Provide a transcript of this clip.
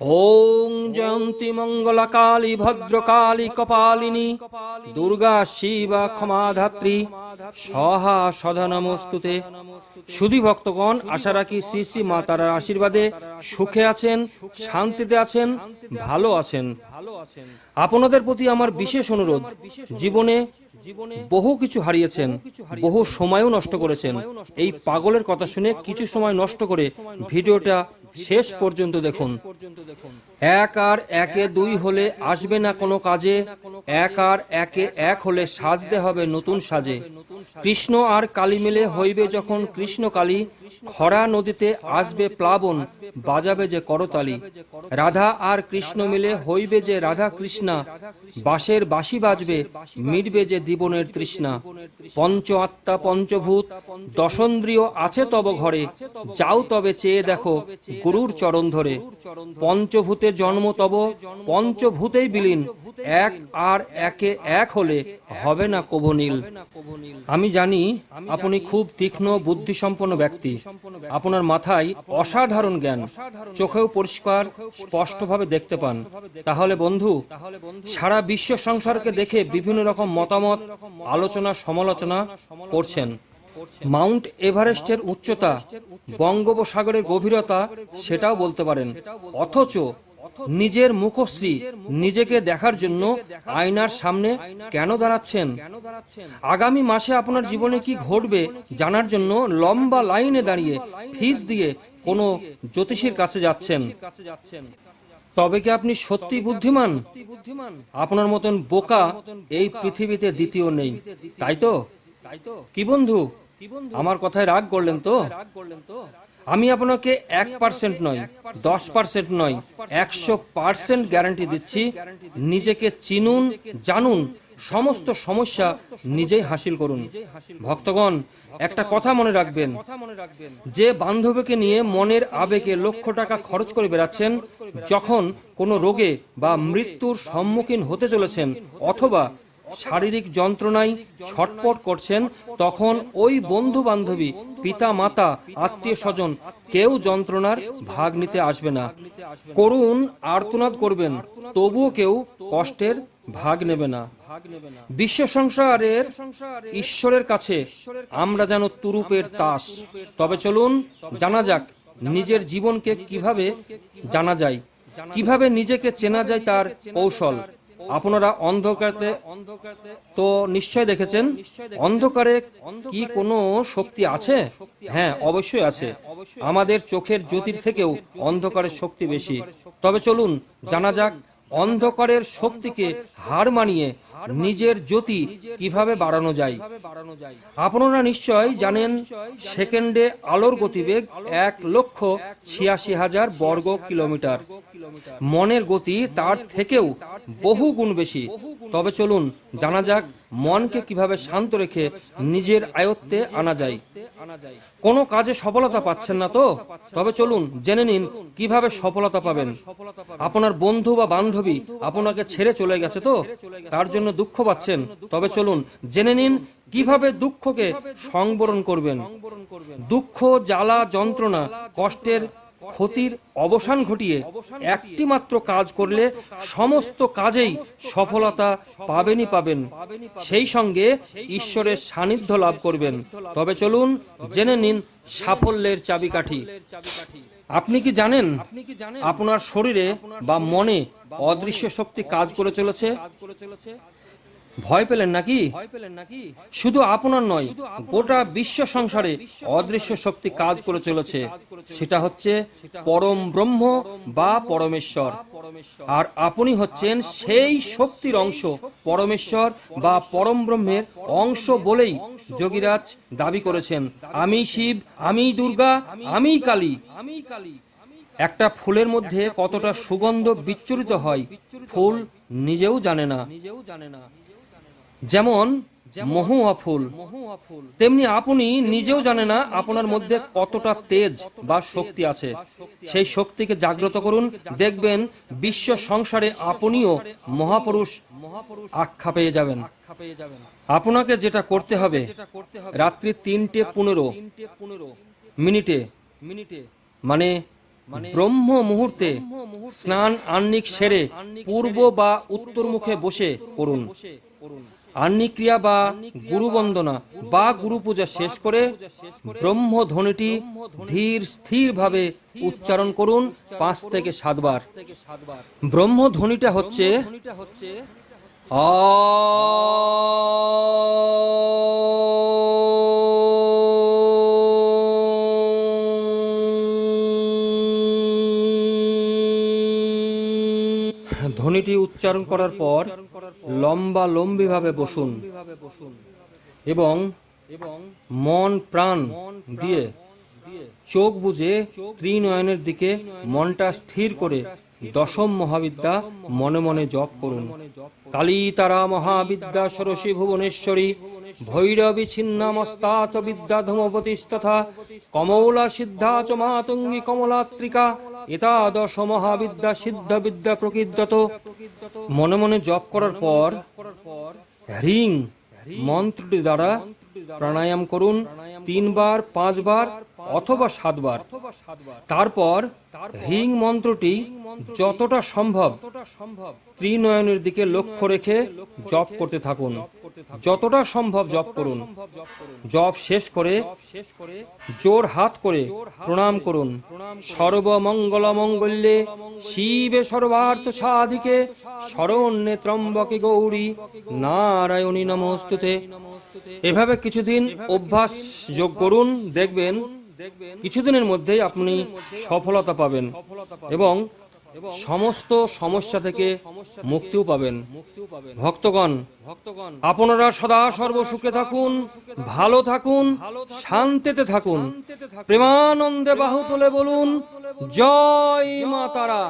ওং জয়ন্তী মঙ্গলা কালী ভদ্রকালী, কপালিনী, দুর্গা শিবা ক্ষমাধাত্রী, সহা সদা নমস্তুতে সুধী ভক্তগণ, আশা রাখি শ্রী শ্রী মা তারার আশীর্বাদে সুখে আছেন, শান্তিতে আছেন, ভালো আছেন। আপনাদের প্রতি আমার বিশেষ অনুরোধ, জীবনে বহু কিছু হারিয়েছেন, বহু সময়ও নষ্ট করেছেন। এই পাগলের কথা শুনে কিছু সময় নষ্ট করে ভিডিওটা শেষ পর্যন্ত দেখুন। এক আর একে দুই হলে আসবে না কোনো কাজে, এক আর একে এক হলে সাজতে হবে নতুন সাজে। কৃষ্ণ আর কালী মিলে হইবে যখন কৃষ্ণ কালী, খরা নদীতে আসবে প্লাবন, বাজাবে যে করতালি। রাধা আর কৃষ্ণ মিলে হইবে যে রাধা কৃষ্ণা, বাঁশের বাঁশি বাজবে, মিটবে যে জীবনের তৃষ্ণা। পঞ্চ আত্মা, পঞ্চভূত, দশন্দ্রিয় আছে তব ঘরে, যাও তবে চেয়ে দেখো গুরুর চরণ ধরে। পঞ্চভূতে জন্ম তব, পঞ্চভূতেই বিলীন, এক আর একে এক হলে হবে না কবনীল আমি জানি আপনি খুব তীক্ষ্ণ বুদ্ধিসম্পন্ন ব্যক্তি। আপনার মাথায় অসাধারণ জ্ঞান। চোখেও পরিষ্কার স্পষ্টভাবে দেখতে পান। তাহলে বন্ধু সারা বিশ্ব সংসারকে দেখে বিভিন্ন রকম মতামত আলোচনা সমালোচনা করছেন। মাউন্ট এভারেস্টের উচ্চতা বঙ্গোপসাগরের গভীরতা সেটাও বলতে পারেন। অথচ নিজের মুখশ্রী নিজেকে দেখার জন্য আয়নার সামনে কেন দাঁড়াচ্ছেন? আগামী মাসে আপনার জীবনে কি ঘটবে জানার জন্য লম্বা লাইনে দাঁড়িয়ে ফিস দিয়ে কোনো জ্যোতিষীর কাছে যাচ্ছেন। তবে কি আপনি সত্যি বুদ্ধিমান? আপনার মতন বোকা এই পৃথিবীতে দ্বিতীয় নেই। তাই তো? কি বন্ধু? আমার কথায় রাগ করলেন তো? আমি আপনাকে এক পার্সেন্ট নয়, দশ পার্সেন্ট নয়, একশো পার্সেন্ট গ্যারান্টি দিচ্ছি। নিজেকে চিনুন, জানুন, সমস্ত সমস্যা নিজেই হাসিল করুন। ভক্তগণ, একটা কথা মনে রাখবেন। যে বান্ধবীকে নিয়ে মনের আবেগে লক্ষ টাকা খরচ করে বেড়াচ্ছেন, যখন কোনো রোগে বা মৃত্যুর সম্মুখীন হতে চলেছেন, অথবা শারীরিক যন্ত্রণায় ছটপট করছেন, তখন ওই বন্ধু বান্ধবী পিতা মাতা আত্মীয় স্বজন কেউ যন্ত্রণার ভাগ নিতে আসবে না। করুণ আর্তনাদ করবেন, তবুও কেউ কষ্টের ভাগ নেবে না। বিশ্ব সংসারের ঈশ্বরের কাছে আমরা যেন তুরুপের তাস। তবে চলুন জানা যাক নিজের জীবনকে কীভাবে জানা যায়, কীভাবে নিজেকে চেনা যায় তার কৌশল। আপনারা অন্ধকারে তো নিশ্চয় দেখেছেন? অন্ধকারে কি কোনো শক্তি আছে? হ্যাঁ অবশ্যই আছে। আমাদের চোখের জ্যোতির থেকেও অন্ধকারের শক্তি বেশি। তবে চলুন, জানা যাক অন্ধকারের শক্তিকে হার মানিয়ে নিজের জ্যোতি কীভাবে বাড়ানো যায়। আপনারা নিশ্চয় জানেন, সেকেন্ডে আলোর গতিবেগ এক লক্ষ ছিয়াশি হাজার বর্গ কিলোমিটার। মনের গতি তার থেকেও বহু গুণ বেশি। তবে চলুন জানা যাক মনকে কীভাবে শান্ত রেখে নিজের আয়ত্তে আনা যায়। কোনো কাজে সফলতা পাচ্ছেন না তো? তবে চলুন জেনে নিন কীভাবে সফলতা পাবেন। আপনার বন্ধু বা বান্ধবী আপনাকে ছেড়ে চলে গেছে তো? তার জন্য দুঃখ পাচ্ছেন। তবে চলুন জেনে নিন কীভাবে দুঃখকে সংবরণ করবেন। দুঃখ, জ্বালা, যন্ত্রণা, কষ্টের ক্ষতির অবসান ঘটিয়ে একটি মাত্র কাজ করলে সমস্ত কাজেই সফলতা পাবেনই পাবেন। সেই সঙ্গে ঈশ্বরের সান্নিধ্য লাভ করবেন। তবে চলুন জেনে নিন সাফল্যের চাবিকাঠি। আপনি কি জানেন আপনার শরীরে বা মনে অদৃশ্য শক্তি কাজ করে চলেছে? ভয় পেলেন নাকি? শুধু আপনার নয় গোটা বিশ্ব সংসারে অদৃশ্য শক্তি কাজ করে চলেছে। সেটা হচ্ছে পরম ব্রহ্ম বা পরমেশ্বর। আর আপনি হচ্ছেন সেই শক্তির অংশ পরমেশ্বর বা পরম ব্রহ্মের অংশ বলেই যোগীরাজ দাবি করেছেন। আমি শিব আমি দুর্গা আমি কালী। আমি কালী। একটা ফুলের মধ্যে কতটা সুগন্ধ বিচ্ছুরিত হয় ফুল নিজেও জানে না। নিজেও জানে না। যেমন মহুয়া ফুল। তেমনি আপনি নিজেও জানে না আপনার মধ্যে কতটা তেজ বা শক্তি আছে। সেই শক্তিকে জাগ্রত করুন। দেখবেন বিশ্ব সংসারে আপনিও মহাপুরুষ আখ্যা পেয়ে যাবেন। আপনাকে যেটা করতে হবে রাত্রি তিনটে পনেরো মিনিটে মিনিটে মানে ব্রহ্ম মুহূর্তে স্নান আহ্নিক সেরে পূর্ব বা উত্তর মুখে বসে করুন আহ্নিক ক্রিয়া বা গুরু বন্দনা বা গুরু পূজা শেষ করে ব্রহ্ম ধ্বনিটি ধীর স্থির ভাবে উচ্চারণ করুন পাঁচ থেকে সাতবার। ব্রহ্ম ধ্বনিটা হচ্ছে ধ্বনিটি উচ্চারণ করার পর লম্বা লম্বিভাবে বসুন এবং মন, প্রাণ দিয়ে চোখ বুঝে ত্রিনয়নের দিকে মনটা স্থির করে দশম মহাবিদ্যা মনে মনে জপ করুন। কালী তারা মহাবিদ্যা সরসী ভুবনেশ্বরী ভৈরবী ছিন্নামস্তাচ বিদ্যা ধূমপতিস্তথা কমলা সিদ্ধা চ মাতঙ্গী কমলাত্রিকা এতাদশ মহাবিদ্যা সিদ্ধ বিদ্যা প্রকৃত মনে মনে জপ করার পর হ্রিং মন্ত্রটি দ্বারা প্রাণায়াম করুন তিনবার, পাঁচবার অথবা সাতবার। তারপর হিং মন্ত্রটি যতটা সম্ভব ত্রিনয়নের দিকে লক্ষ্য রেখে জপ করতে থাকুন। যতটা সম্ভব জপ করুন। জপ শেষ করে জোর হাত করে প্রণাম করুন। সর্বমঙ্গল মঙ্গল্যে শিবে সর্বার্থ সাধিকে শরণ্যে ত্রম্বকে গৌরী নারায়ণী নমস্তুতে। এভাবে কিছুদিন অভ্যাস যোগ করুন দেখবেন কিছুদিনের মধ্যেই আপনি সফলতা পাবেন। এবং সমস্ত সমস্যা থেকে মুক্তিও পাবেন। ভক্তগণ আপনারা সদা সর্বসুখে থাকুন ভালো থাকুন শান্তিতে থাকুন। প্রেমানন্দে বাহু তুলে বলুন জয় মা তারা।